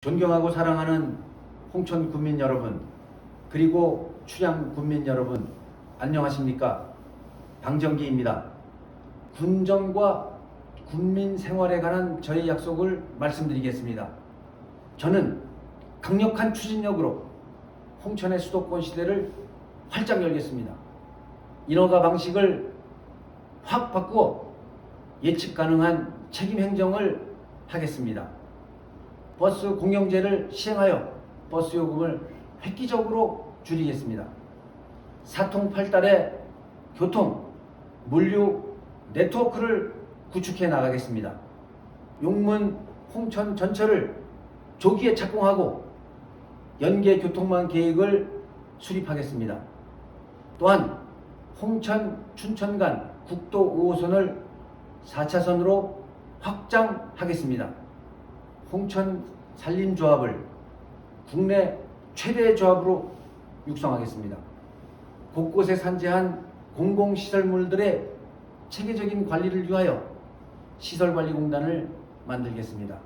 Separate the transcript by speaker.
Speaker 1: 존경하고 사랑하는 홍천 군민 여러분, 그리고 춘향 군민 여러분, 안녕하십니까? 방정기입니다. 군정과 군민 생활에 관한 저의 약속을 말씀드리겠습니다. 저는 강력한 추진력으로 홍천의 수도권 시대를 활짝 열겠습니다. 인허가 방식을 확 바꾸어 예측 가능한 책임 행정을 하겠습니다. 버스 공영제를 시행하여 버스 요금을 획기적으로 줄이겠습니다. 사통팔달의 교통, 물류 네트워크를 구축해 나가겠습니다. 용문, 홍천 전철을 조기에 착공하고 연계 교통망 계획을 수립하겠습니다. 또한 홍천, 춘천 간 국도 5호선을 4차선으로 확장하겠습니다. 홍천 산림조합을 국내 최대 조합으로 육성하겠습니다. 곳곳에 산재한 공공시설물들의 체계적인 관리를 위하여 시설관리공단을 만들겠습니다.